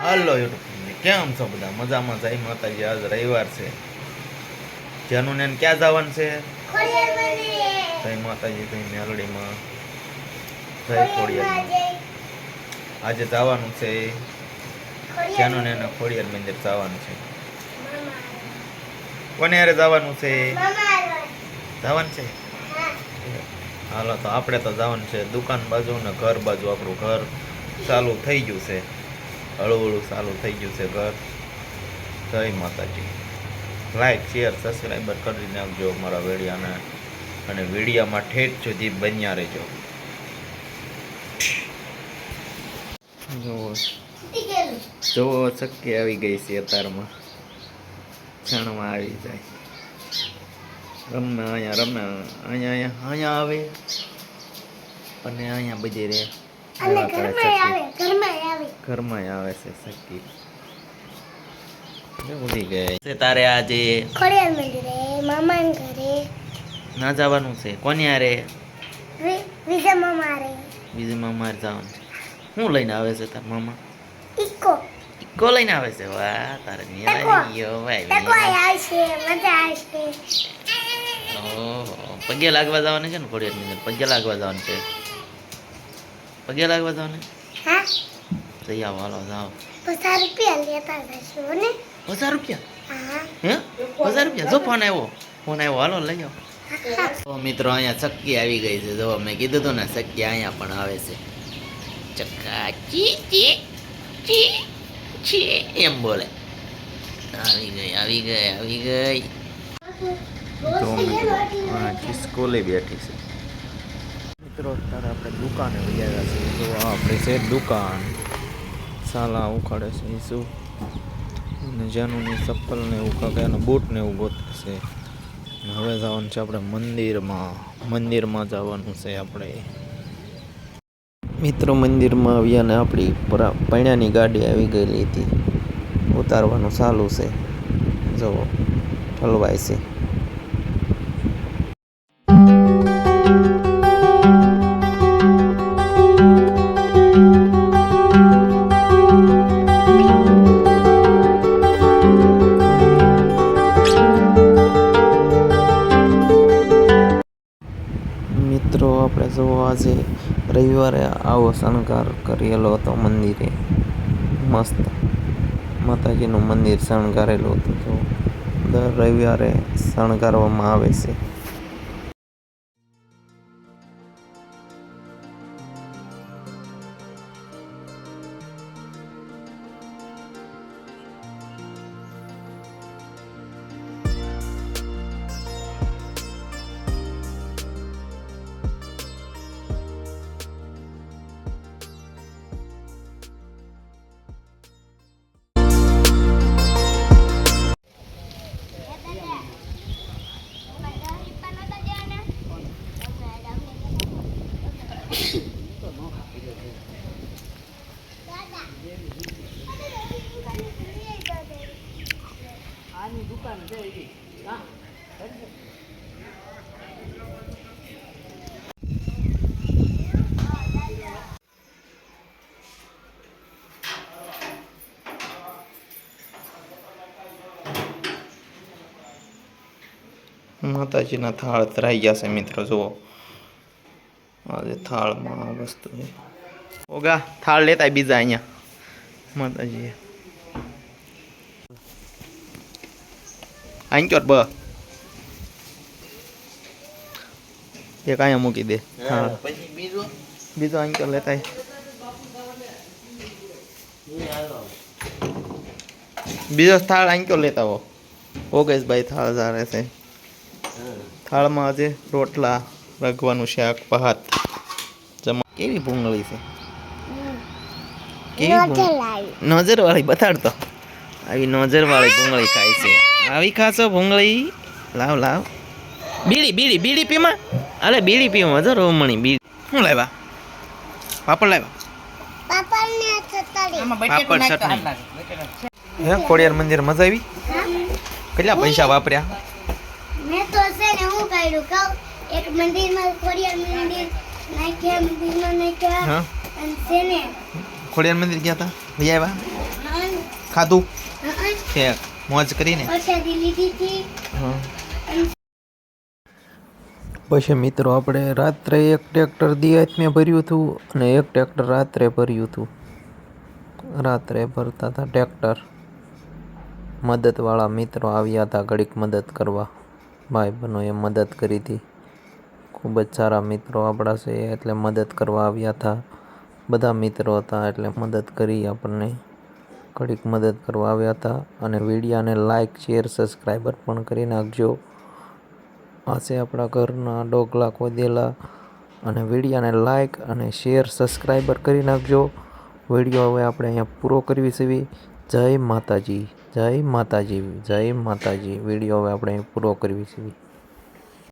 હાલો YouTube કેમ છો બધા? મજામાં જય માતાજી આજ રવિવાર છે. જેનું ને ક્યાં જવાનું છે? જય માતાજી જય જય ખોડિયારમાં. આજે જવાનું છે. જેનું ને ખોડિયાર મંદિર જવાનું છે. કોને યારે જવાનું છે? જવાનું છે? હાલો, તો આપણે તો જવાનું છે દુકાન બાજુ ને ઘર બાજુ, આપણું ઘર ચાલુ થઈ ગયું છે. હળવું ચાલુ થઈ ગયું છે. ઘર. જય માતાજી. લાઈક શેર સબસ્ક્રાઈબર કરી નાખજો મારા વિડીયાને. અને વિડીયામાં ઠેઠ સુધી બન્યા રહેજો. જુઓ. ચક્કી આવી ગઈ છે અત્યારમાં ક્ષણમાં આવી જાય. રમે અહીંયા રમે અહીંયા અહીંયા અહીંયા આવે. અને અહીંયા બધી રે અને ઘરમાં આવે ઘરમાં આવે. ઘરમાં આવે છે સખી ભૂલી ગઈ તારે આજે ખોડિયાર મંદિરે મામા ઘરે. ના જવાનું છે? કોની હારે? વિજય મામા રે બીજી મામા જવાનું છે. શું લઈને આવે છે તાર મામા? ઇકો. લઈને આવે છે? વાહ તારે ટકો. ગયો ભાઈ આવશે મજા આવશે. ઓહો પગે લાગવા જવાનું છે ને ખોડિયાર મંદિર? પગે લાગવા જવાનું છે? પગે લાગવા જવાનું હા. જઈ આવો હાલો જાઓ પચાસ રૂપિયા લેતા જશો ને? હજાર રૂપિયા? હા. હે? હજાર રૂપિયા? જો ફોન આવ્યો. ફોન આવ્યો. હાલો લઈ આવો. તો મિત્રો અહીંયા ચક્કી આવી ગઈ છે. જો મેં કીધું હતું ને ચક્કી અહીંયા પણ આવે છે. ચક્કા ચી ચી ચી ચી. એમ બોલે. આવી ગઈ આવી ગઈ આવી ગઈ. તો મિત્રો સ્કૂલે બેઠી છે. મિત્રો, અત્યારે આપણે દુકાને વૈયા છીએ. જો આ આપણે છે દુકાન. સાલા ઉખાડે છે એ શું અને ચપ્પલ ને એવું કાંક એના બૂટ ને એવું ગોતે છે. હવે જવાનું છે આપણે મંદિરમાં. મંદિરમાં જવાનું છે આપણે. મિત્રો, મંદિરમાં આવ્યા ને આપણી પૈણાની ગાડી આવી ગયેલી હતી. ઉતારવાનું ચાલુ છે. જુઓ, ઠલવાય છે. જો આજે રવિવારે આવો શણગાર કરેલો હતો મંદિરે. મસ્ત. માતાજીનું મંદિર શણગારેલું હતું. તો દર રવિવારે શણગારવામાં આવે છે. માતાજીના થાળ ધરાઈ ગયા છે મિત્રો, જુઓ. આજે થાળમાં આ વસ્તુ છે. ઓગા, થાળ લેતા બીજા અહીંયા. માતાજીએ. આંક્યોર બ એક અહીંયા મૂકી દે હા બીજો અહીં બીજો આંક્યોર લેતા બીજો થાળ આંક્યો લેતા હો ઓગેશભાઈ થાળ સારે છે થાળમાં આજે રોટલા રગવાનું શાક ભાત જમા કેવી ભૂંગળી છે કેવી નજર વાળી નજરવાળી બતાડતો આવી નજરવાળી ભૂંગળી ખાય છે. આવી ખાશો ભૂંગળી? લાવ લાવ. બીડી બીડી બીડી પીમાં? અરે બીડી પીમાં જો રોમણી બીડી. શું લાવ્યા? પાપડ લાવ્યા? પાપડ ચટણી. હે ખોડિયાર મંદિર મજા આવી? કેટલા પૈસા વાપર્યા? મેં તો છે ને હું કર્યું કહું. એક મંદિરમાં ખોડિયાર મંદિર નાખ્યા મંદિરમાં નાખ્યા. અને છે ને ખોડિયાર મંદિર ગયા હતા લઈ આવ્યા? ખાધું? હં, મોજ કરીને. પછી મિત્રો આપણે રાત્રે એક ટ્રેક્ટર દિયાતમે ભર્યું હતું અને એક ટ્રેક્ટર રાત્રે ભર્યું હતું. રાત્રે ભરતા હતા ટ્રેક્ટર. મદદવાળા મિત્રો આવ્યા હતા ઘડીક મદદ કરવા. ભાઈ બહેનોએ મદદ કરી હતી. ખૂબ જ સારા મિત્રો આપણા છે એટલે મદદ કરવા આવ્યા હતા. બધા મિત્રો હતા એટલે મદદ કરી આપણને. ઘડીક મદદ કરવા આવ્યા હતા અને વિડીયાને લાઇક શેર સબસ્ક્રાઈબર પણ કરી નાખજો. છે આપણા ઘરના ડોગલા ખોદેલા અને વિડીયાને લાઇક અને શેર સબસ્ક્રાઈબર કરી નાખજો. વીડિયો હવે આપણે અહીંયા પૂરો કરવી છે. જય માતાજી જય માતાજી જય માતાજી. વીડિયો હવે આપણે પૂરો કરવી છે.